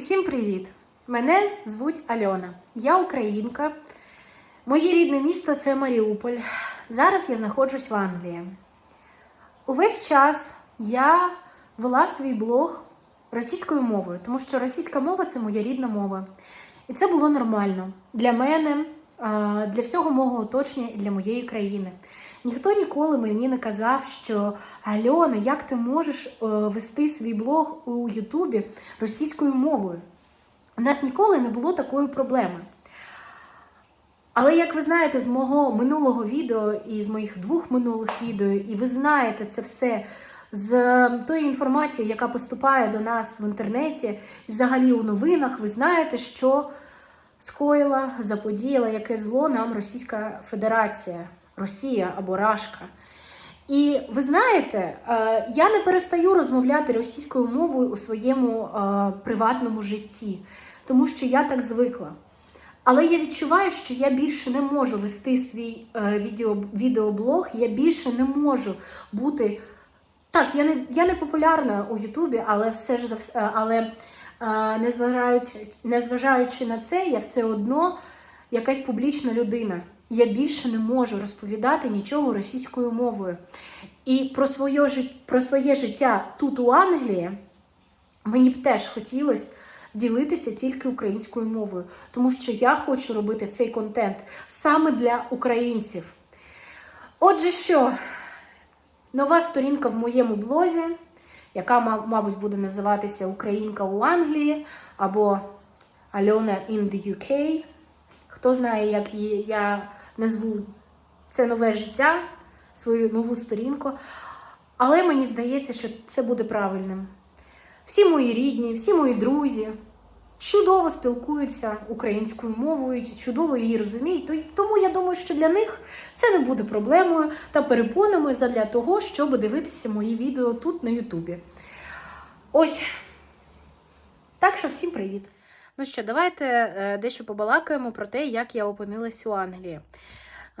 Усім привіт! Мене звуть Альона. Я українка. Моє рідне місто це Маріуполь. Зараз я знаходжусь в Англії. Увесь час я вела свій блог російською мовою, тому що російська мова це моя рідна мова. І це було нормально для мене, для всього мого оточення і для моєї країни. Ніхто ніколи мені не казав, що Альона, як ти можеш е, вести свій блог у Ютубі російською мовою? У нас ніколи не було такої проблеми. Але як ви знаєте з мого минулого відео і з моїх двох минулих відео, і ви знаєте це все з тої інформації, яка поступає до нас в інтернеті, і взагалі у новинах, ви знаєте, що скоїла, заподіяла яке зло нам Російська Федерація, Росія або Рашка. І ви знаєте, е, я не перестаю розмовляти російською мовою у своєму е, приватному житті, тому що я так звикла. Але я відчуваю, що я більше не можу вести свій е, відео, відеоблог, я більше не можу бути. Так, я не, я не популярна у Ютубі, але все ж але незважаючи, незважаючи на це, я все одно якась публічна людина. Я більше не можу розповідати нічого російською мовою. І про своє, про своє життя тут у Англії мені б теж хотілося ділитися тільки українською мовою, тому що я хочу робити цей контент саме для українців. Отже, що нова сторінка в моєму блозі, яка, мабуть, буде називатися Українка у Англії або Альона in the UK. Хто знає, як її я назву це нове життя, свою нову сторінку. Але мені здається, що це буде правильним. Всі мої рідні, всі мої друзі чудово спілкуються українською мовою, чудово її розуміють. Тому я думаю, що для них це не буде проблемою та перепонами для того, щоб дивитися мої відео тут на Ютубі. Ось. Так що всім привіт. Ну що, давайте е, дещо побалакаємо про те, як я опинилась у Англії.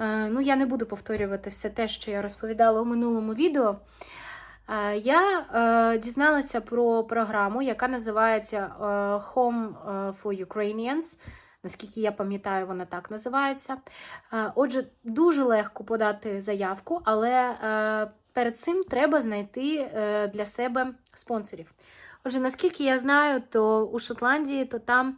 Е, ну, я не буду повторювати все те, що я розповідала у минулому відео. Е, Я е, дізналася про програму, яка називається Home for Ukrainians. Наскільки я пам'ятаю, вона так називається. Отже, дуже легко подати заявку, але перед цим треба знайти для себе спонсорів. Отже, наскільки я знаю, то у Шотландії, то там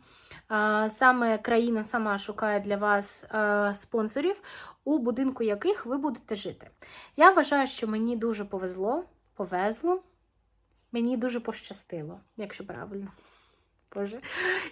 саме країна сама шукає для вас е, спонсорів, у будинку яких ви будете жити. Я вважаю, що мені дуже повезло, повезло, мені дуже пощастило, якщо правильно. Боже,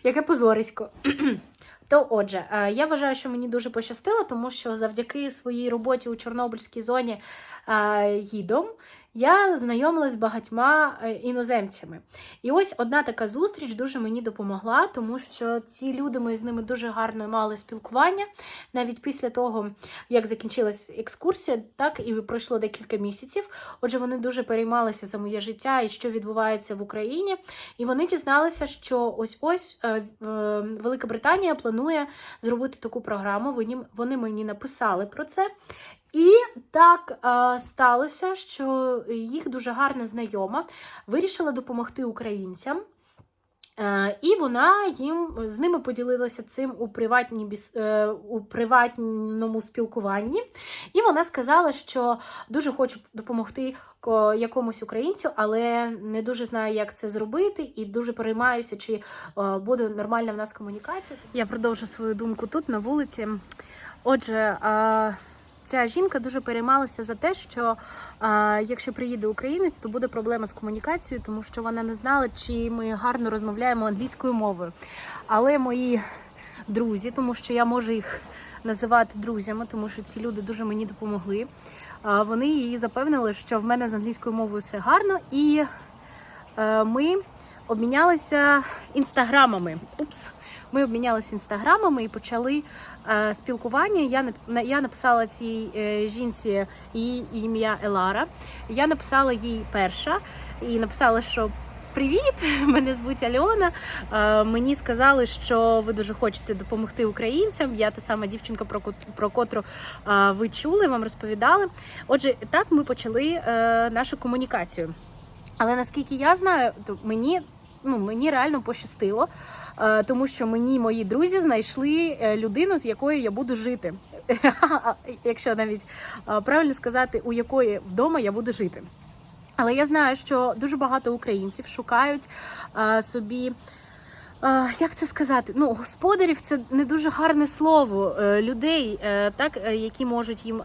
яке позорисько. То отже, е, я вважаю, що мені дуже пощастило, тому що завдяки своїй роботі у Чорнобильській зоні е, гідом я знайомилась з багатьма е, іноземцями. І ось одна така зустріч дуже мені допомогла, тому що ці люди ми з ними дуже гарно мали спілкування. Навіть після того, як закінчилась екскурсія, так і пройшло декілька місяців. Отже, вони дуже переймалися за моє життя і що відбувається в Україні. І вони дізналися, що ось ось е, е, Велика Британія планує зробити таку програму. Вони, вони мені написали про це. І так е, сталося, що їх дуже гарна знайома вирішила допомогти українцям. Е, І вона їм з ними поділилася цим у е, у приватному спілкуванні. І вона сказала, що дуже хочу допомогти якомусь українцю, але не дуже знаю, як це зробити, і дуже переймаюся, чи е, буде нормальна в нас комунікація. Я продовжу свою думку тут на вулиці. Отже, ця жінка дуже переймалася за те, що е, якщо приїде українець, то буде проблема з комунікацією, тому що вона не знала, чи ми гарно розмовляємо англійською мовою. Але мої друзі, тому що я можу їх називати друзями, тому що ці люди дуже мені допомогли. е, Вони її запевнили, що в мене з англійською мовою все гарно, і е, ми обмінялися інстаграмами. Упс. Ми обмінялися інстаграмами і почали е, спілкування. Я на- я написала цій е, жінці її ім'я Елара. Я написала їй перша і написала, що. Привіт, мене звуть Альона. Е, Мені сказали, що ви дуже хочете допомогти українцям. Я та сама дівчинка, про про котру е, ви чули, вам розповідали. Отже, так ми почали е, нашу комунікацію. Але наскільки я знаю, то мені ну, мені реально пощастило, е, тому що мені мої друзі знайшли е, людину, з якою я буду жити. Якщо навіть е, правильно сказати, у якої вдома я буду жити. Але я знаю, що дуже багато українців шукають собі. Як це сказати? Ну, господарів це не дуже гарне слово. Людей, так, які можуть їм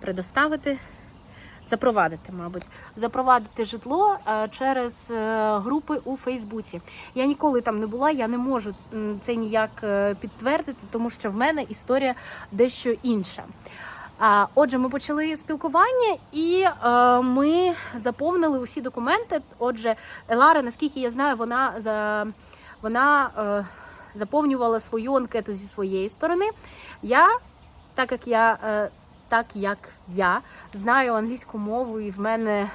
предоставити, запровадити, мабуть, запровадити житло е, через е, групи у Фейсбуці. Я ніколи там не була, я не можу це ніяк е, підтвердити, тому що в мене історія дещо інша. Отже, ми почали спілкування і ми заповнили усі документи. Отже, Елара, наскільки я знаю, вона за вона заповнювала свою анкету зі своєї сторони. Я, так як я, так як я знаю англійську мову, і в мене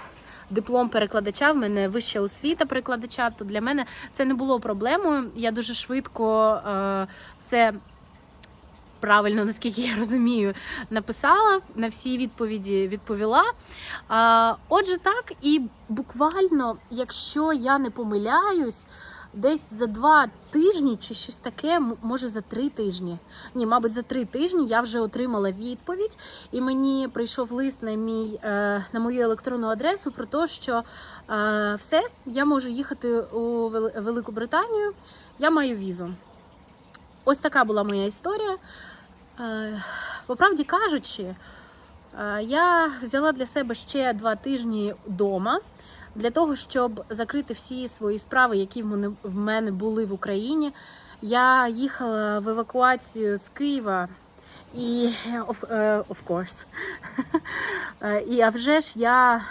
диплом перекладача, в мене вища освіта перекладача, то для мене це не було проблемою. Я дуже швидко е, все. Правильно, наскільки я розумію, написала на всі відповіді відповіла. Отже, так, і буквально, якщо я не помиляюсь, десь за два тижні чи щось таке, може за три тижні. Ні, мабуть, за три тижні я вже отримала відповідь, і мені прийшов лист на мій е, на мою електронну адресу про те, що е, все, я можу їхати у Велику Британію, я маю візу. Ось така була моя історія. Е, По правді кажучи, я взяла для себе ще два тижні вдома для того, щоб закрити всі свої справи, які в мене, були в Україні. Я їхала в евакуацію з Києва. І of, е, of course. І а вже ж я,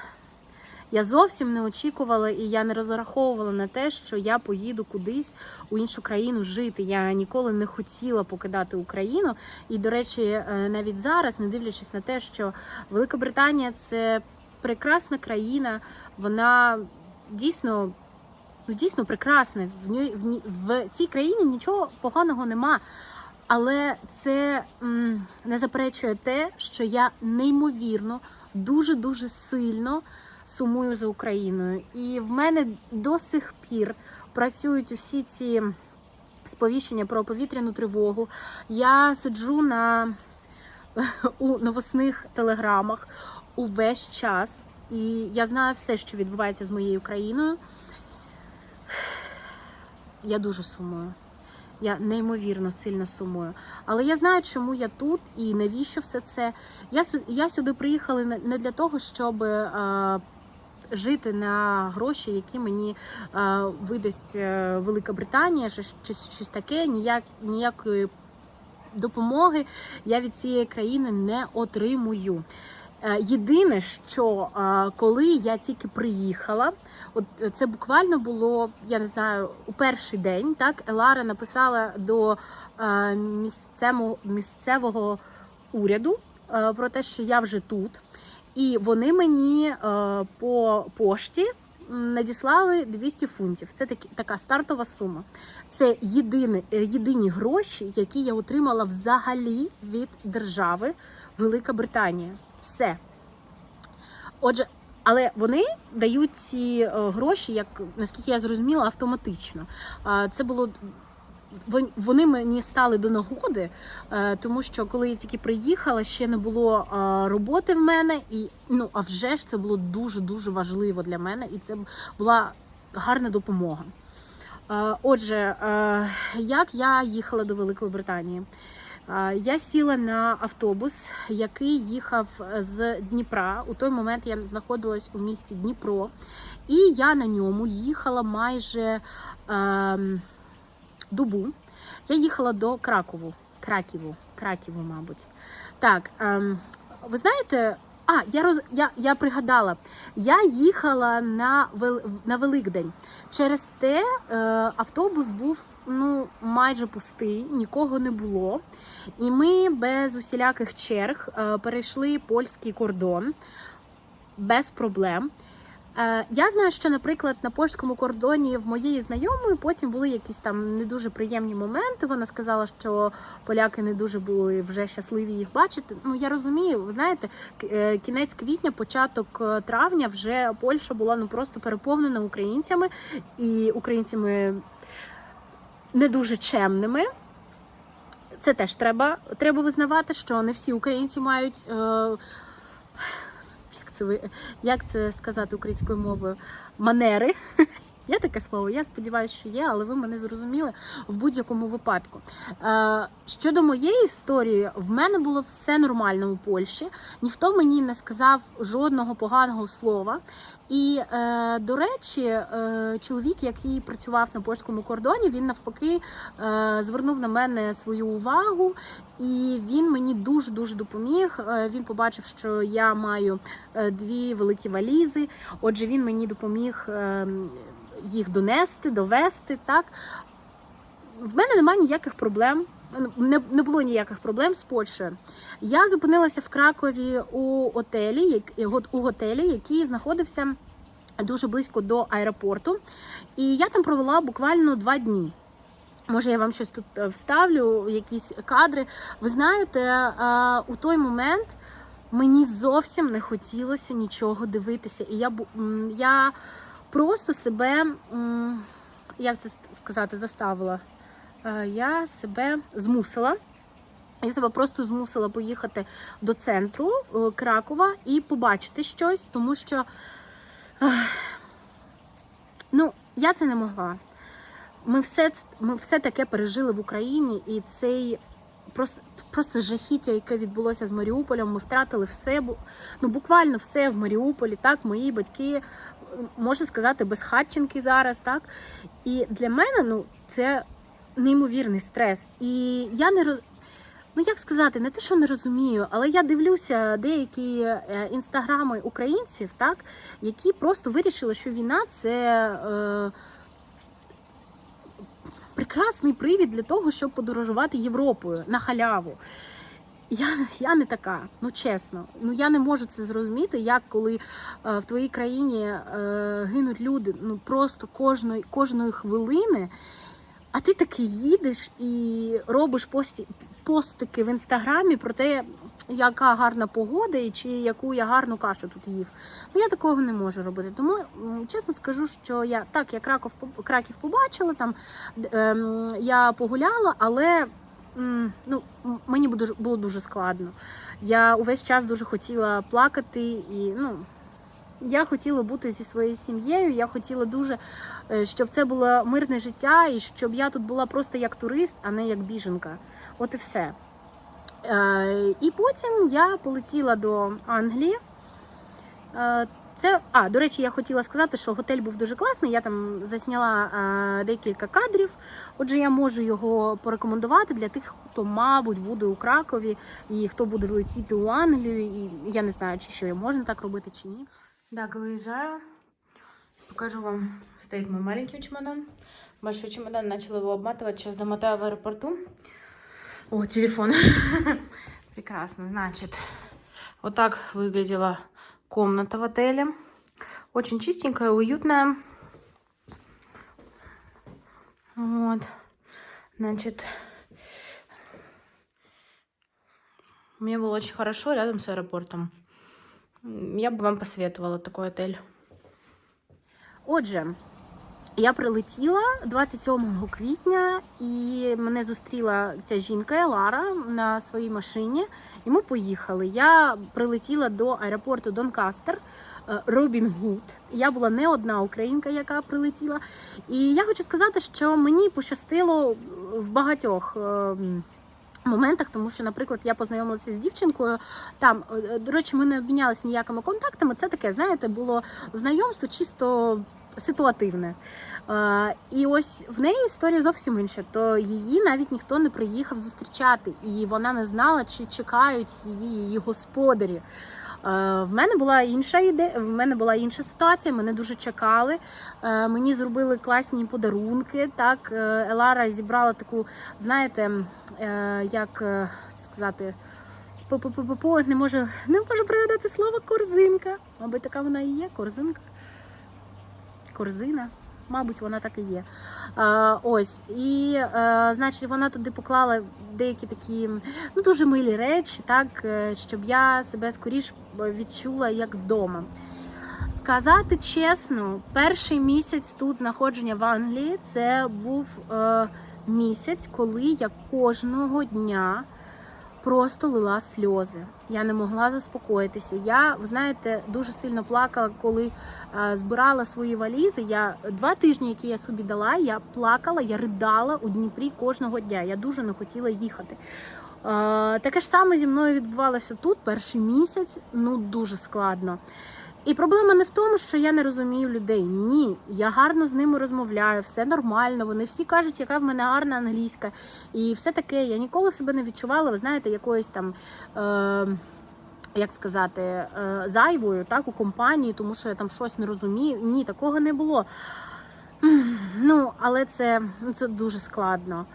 я зовсім не очікувала і я не розраховувала на те, що я поїду кудись у іншу країну жити. Я ніколи не хотіла покидати Україну. І, до речі, е, навіть зараз, не дивлячись на те, що Велика Британія це прекрасна країна, вона дійсно. Ну, дійсно прекрасна. В ній в, ній- в цій країні нічого поганого нема. Але це м, не заперечує те, що я неймовірно, дуже дуже сильно сумую за Україною. І в мене до сих пір працюють усі ці сповіщення про повітряну тривогу. Я сиджу на у новосних телеграмах увесь час, і я знаю все, що відбувається з моєю країною. Я дуже сумую. Я неймовірно сильно сумую. Але я знаю, чому я тут і навіщо все це. Я, я сюди приїхала не для того, щоб е, жити на гроші, які мені е, видасть е, Велика Британія, чи, чи щось таке. Ніяк, ніякої допомоги я від цієї країни не отримую. Е, Єдине, що е, коли я тільки приїхала, от е, це буквально було, я не знаю, у перший день. Так, Елара написала до місцевого, уряду про те, що я вже тут, і вони мені по пошті надіслали 200 фунтів. Це такі, така стартова сума. Це єдині, єдині гроші, які я отримала взагалі від держави Велика Британія. Все. Отже, але вони дають ці е, гроші, як наскільки я зрозуміла, автоматично. Це було. Вони мені стали до нагоди, е, тому що коли я тільки приїхала, ще не було е, роботи в мене, і ну а вже ж це було дуже дуже важливо для мене, і це була гарна допомога. Отже, як я їхала до Великої Британії? Е, Я сіла на автобус, який їхав з Дніпра. У той момент я знаходилась у місті Дніпро, і я на ньому їхала майже ем, добу. Я їхала до Кракову. Краківу, Краківу, мабуть. Так, ем, ви знаєте, а, я роз я, я пригадала, я їхала на Вел... на Великдень. Через те е, автобус був ну майже пустий, нікого не було. І ми без усіляких черг е, перейшли польський кордон без проблем. Е, Я знаю, що, наприклад, на польському кордоні в моєї знайомої потім були якісь там не дуже приємні моменти. Вона сказала, що поляки не дуже були вже щасливі їх бачити. Ну я розумію, ви знаєте, е, кінець квітня, початок травня вже Польща була ну просто переповнена українцями і українцями не дуже чемними. Це теж треба, треба визнавати, що не всі українці мають. Е, як це як це сказати українською мовою? Манери. Є таке слово, я сподіваюся, що є, але ви мене зрозуміли в будь-якому випадку. Е, щодо моєї історії, в мене було все нормально у Польщі. Ніхто мені не сказав жодного поганого слова. І, е, до речі, е, чоловік, який працював на польському кордоні, він навпаки звернув на мене свою увагу, і він мені дуже дуже допоміг. Він побачив, що я маю дві великі валізи. Отже, він мені допоміг е, їх донести, довести. Так в мене немає ніяких проблем. Не, не було ніяких проблем з Польщею. Я зупинилася в Кракові у готелі, у готелі, який знаходився дуже близько до аеропорту. І я там провела буквально два дні. Може, я вам щось тут е, вставлю, якісь кадри. Ви знаєте, е, у той момент мені зовсім не хотілося нічого дивитися. І я, я просто себе, як це сказати, заставила. Е, Я себе змусила. Я себе просто змусила поїхати до центру е, Кракова і побачити щось, тому що ну, я це не могла. Ми все, ми все таке пережили в Україні, і цей просто, просто жахіття, яке відбулося з Маріуполем, ми втратили все, ну буквально все в Маріуполі. Так, мої батьки, можна сказати, безхатченки зараз. Так, і для мене ну, це неймовірний стрес. І я не роз... Ну, як сказати, не те, що не розумію, але я дивлюся деякі е, інстаграми українців, так, які просто вирішили, що війна це е, прекрасний привід для того, щоб подорожувати Європою на халяву. Я, я не така, ну чесно. Ну я не можу це зрозуміти, як коли е, в твоїй країні е, гинуть люди ну просто кожної, кожної хвилини. А ти таки їдеш і робиш пості, постики в інстаграмі про те, яка гарна погода і чи яку я гарну кашу тут їв. Ну я такого не можу робити. Тому чесно скажу, що я так, я Краков Краків побачила, там д- ем, я погуляла, але. Ну, мені було дуже- складно. Я увесь час дуже хотіла плакати, і ну я хотіла бути зі своєю сім'єю. Я хотіла дуже, е, щоб це було мирне життя, і щоб я тут була просто як турист, а не як біженка. От і все. Е, І потім я полетіла до Англії. Е, Це, а, до речі, я хотіла сказати, що готель був дуже класний. Я там засняла е, декілька кадрів. Отже, я можу його порекомендувати для тих, хто, мабуть, буде у Кракові і хто буде летіти у Англію. І я не знаю, чи що можна так робити, чи ні. Так, виїжджаю. Покажу вам. Стоит мой маленький чемодан. Большой чемодан. Начал его обматывать. Сейчас домотаю в аэропорту. О, телефон. Прекрасно. Значит, вот так выглядела комната в отеле. Очень чистенькая, уютная. Вот. Значит, мне было очень хорошо рядом с аэропортом. Я бы вам посоветовала такой отель. Отже, я прилетіла 27 квітня, і мене зустріла ця жінка Лара на своїй машині, і ми поїхали. Я прилетіла до аеропорту Донкастер. е, Робін Гуд. Я була не одна українка, яка прилетіла. І я хочу сказати, що мені пощастило в багатьох. е, Моментах, тому що, наприклад, я познайомилася з дівчинкою. Там, е, до речі, ми не обмінялися ніякими контактами. Це таке, знаєте, було знайомство чисто ситуативне. Е, і ось в неї історія зовсім інша. То її навіть ніхто не приїхав зустрічати, і вона не знала, чи чекають її її господарі. Е, В мене була інша ідея, в мене була інша ситуація. Мене дуже чекали. Е, Мені зробили класні подарунки. Так, Елара зібрала таку, знаєте, як це сказати. По-по-по-по, не можу, не можу пригадати слово корзинка. Мабуть, така вона і є, корзинка. Корзина. Мабуть, вона так і є. Е, ось. І, е, значить, вона туди поклала деякі такі ну, дуже милі речі, так, е, щоб я себе скоріш відчула як вдома. Сказати чесно, перший місяць тут знаходження в Англії це був е, місяць, коли я кожного дня просто лила сльози. Я не могла заспокоїтися. Я, ви знаєте, дуже сильно плакала, коли е, збирала свої валізи. Я два тижні, які я собі дала, я плакала, я ридала у Дніпрі кожного дня. Я дуже не хотіла їхати. Е, таке ж саме зі мною відбувалося тут перший місяць. Ну дуже складно. І проблема не в тому, що я не розумію людей. Ні, я гарно з ними розмовляю, все нормально. Вони всі кажуть, яка в мене гарна англійська, і все таке. Я ніколи себе не відчувала, ви знаєте, якоюсь там. Е- як сказати, е, зайвою так у компанії, тому що я там щось не розумію. Ні, такого не було. Ну, але це, це дуже складно.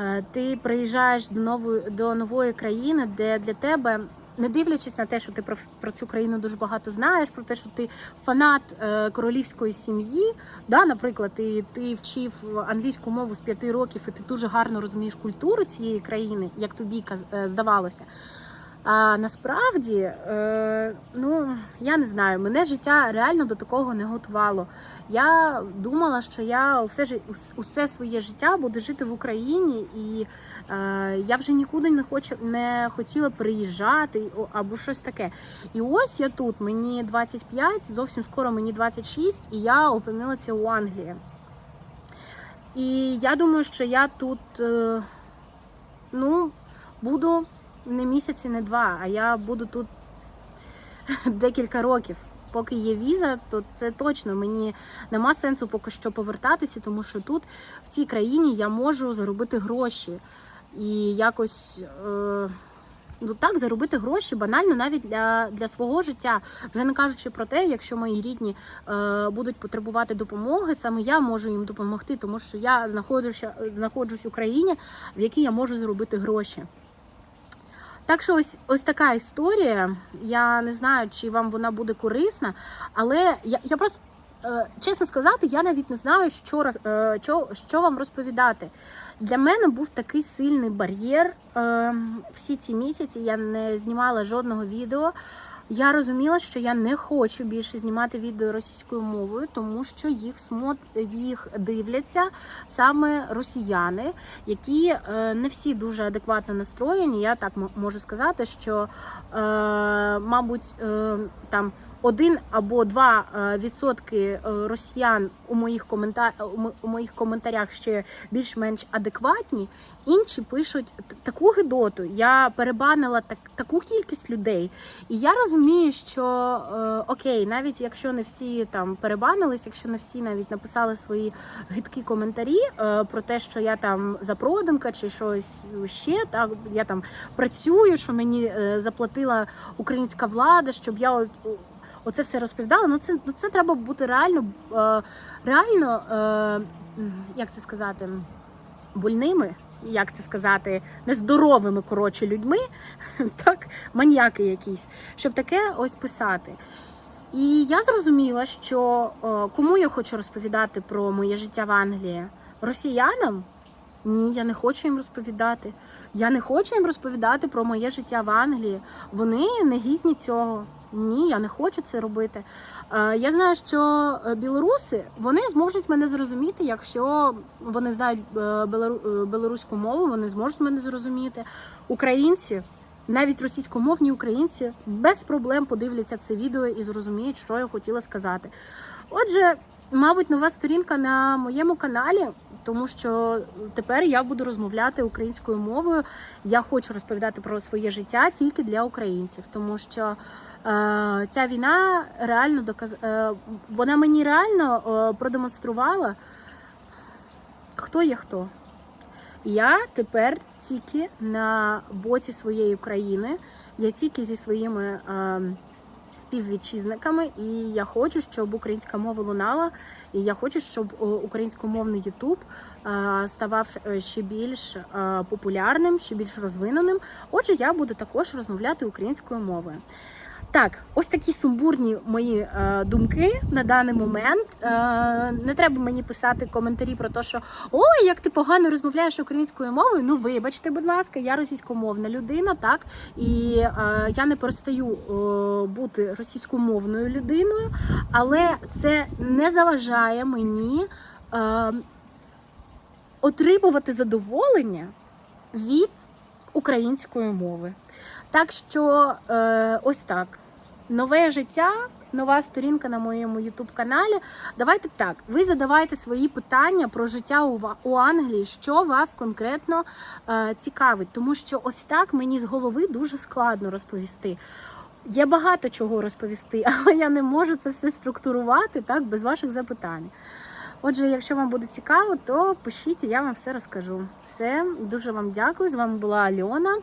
Е, Ти приїжджаєш до нової, до нової країни, де для тебе, не дивлячись на те, що ти про, про цю країну дуже багато знаєш, про те, що ти фанат е, королівської сім'ї, да, наприклад, ти, ти вчив англійську мову з п'яти років, і ти дуже гарно розумієш культуру цієї країни, як тобі е, здавалося. А насправді, е, ну я не знаю, мене життя реально до такого не готувало. Я думала, що я все усе своє життя буду жити в Україні, і е, я вже нікуди не хочу не хотіла приїжджати або щось таке. І ось я тут, мені 25, зовсім скоро мені 26, і я опинилася у Англії. І я думаю, що я тут е, ну, буду не місяці, не два, а я буду тут декілька років. Поки є віза, то це точно мені нема сенсу поки що повертатися, тому що тут, в цій країні, я можу заробити гроші і якось. Е- Ну так, заробити гроші банально навіть для, для свого життя. Вже не кажучи про те, якщо мої рідні е, будуть потребувати допомоги, саме я можу їм допомогти, тому що я знаходжуся, знаходжусь в країні, в якій я можу заробити гроші. Так що ось ось така історія. Я не знаю, чи вам вона буде корисна, але я, я просто. е, Чесно сказати, я навіть не знаю, що, роз- е, що, що вам розповідати. Для мене був такий сильний бар'єр. е, Всі ці місяці я не знімала жодного відео. Я розуміла, що я не хочу більше знімати відео російською мовою, тому що їх смот їх дивляться саме росіяни, які е, не всі дуже адекватно настроєні. Я так можу сказати, що, е, мабуть, е, там. Один або два е, відсотки е, росіян у моїх комента... у моїх коментарях ще більш-менш адекватні. Інші пишуть таку гидоту. Я перебанила так, таку кількість людей, і я розумію, що е, окей, навіть якщо не всі там перебанились, якщо не всі навіть написали свої гидкі коментарі е, про те, що я там запроданка чи щось ще, так я там працюю, що мені е, заплатила українська влада, щоб я от, оце все розповідала. Ну це ну це треба бути реально, е, реально, е, як це сказати, больними. Як це сказати, нездоровими коротше людьми, так, маньяки якісь, щоб таке ось писати. І я зрозуміла, що е, кому я хочу розповідати про моє життя в Англії? Росіянам? Ні, я не хочу їм розповідати. Я не хочу їм розповідати про моє життя в Англії. Вони не гідні цього. Ні, я не хочу це робити. Е, Я знаю, що е, білоруси вони зможуть мене зрозуміти, якщо вони знають е, білоруську мову, вони зможуть мене зрозуміти. Українці, навіть російськомовні українці, без проблем подивляться це відео і зрозуміють, що я хотіла сказати. Отже, мабуть, нова сторінка на моєму каналі. Тому що тепер я буду розмовляти українською мовою. Я хочу розповідати про своє життя тільки для українців, тому що е, ця війна реально доказ... е, вона мені реально е, продемонструвала, хто є хто. Я тепер тільки на боці своєї країни, я тільки зі своїми е, співвітчизниками, і я хочу, щоб українська мова лунала, і я хочу, щоб е, українськомовний Ютуб е, ставав е, ще більш популярним, ще більш розвиненим. Отже, я буду також розмовляти українською мовою. Так, ось такі сумбурні мої е, думки на даний момент. Е, не треба мені писати коментарі про те, що ой, як ти погано розмовляєш українською мовою. Ну, вибачте, будь ласка, я російськомовна людина, так і е, я не перестаю е, бути російськомовною людиною, але це не заважає мені е, отримувати задоволення від української мови. Так що е, ось так. Нове життя, нова сторінка на моєму YouTube каналі. Давайте так. Ви задавайте свої питання про життя у, Англії, що вас конкретно е, цікавить, тому що ось так мені з голови дуже складно розповісти. Є багато чого розповісти, але я не можу це все структурувати так без ваших запитань. Отже, якщо вам буде цікаво, то пишіть, я вам все розкажу. Все, дуже вам дякую. З вами була Альона.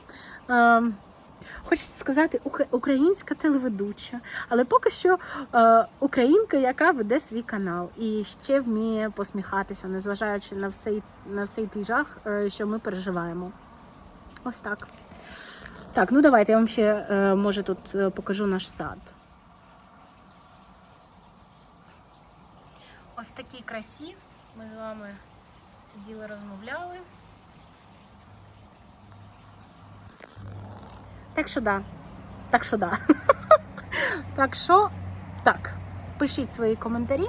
Хочеться сказати, українська телеведуча, але поки що е, українка, яка веде свій канал і ще вміє посміхатися, незважаючи на всей, на всей той жах, е, що ми переживаємо. Ось так. Так, ну давайте я вам ще е, може тут е, покажу наш сад. Ось такій красі. Ми з вами сиділи, розмовляли. Так що да. Так що да. так що так. Пишіть свої коментарі,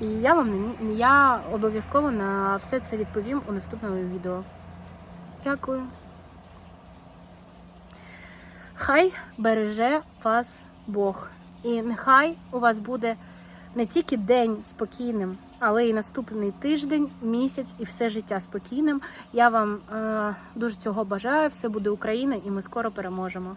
і я вам я обов'язково на все це відповім у наступному відео. Дякую. Хай береже вас Бог. І нехай у вас буде не тільки день спокійним, але й наступний тиждень, місяць і все життя спокійним. Я вам е, дуже цього бажаю. Все буде Україна, і ми скоро переможемо.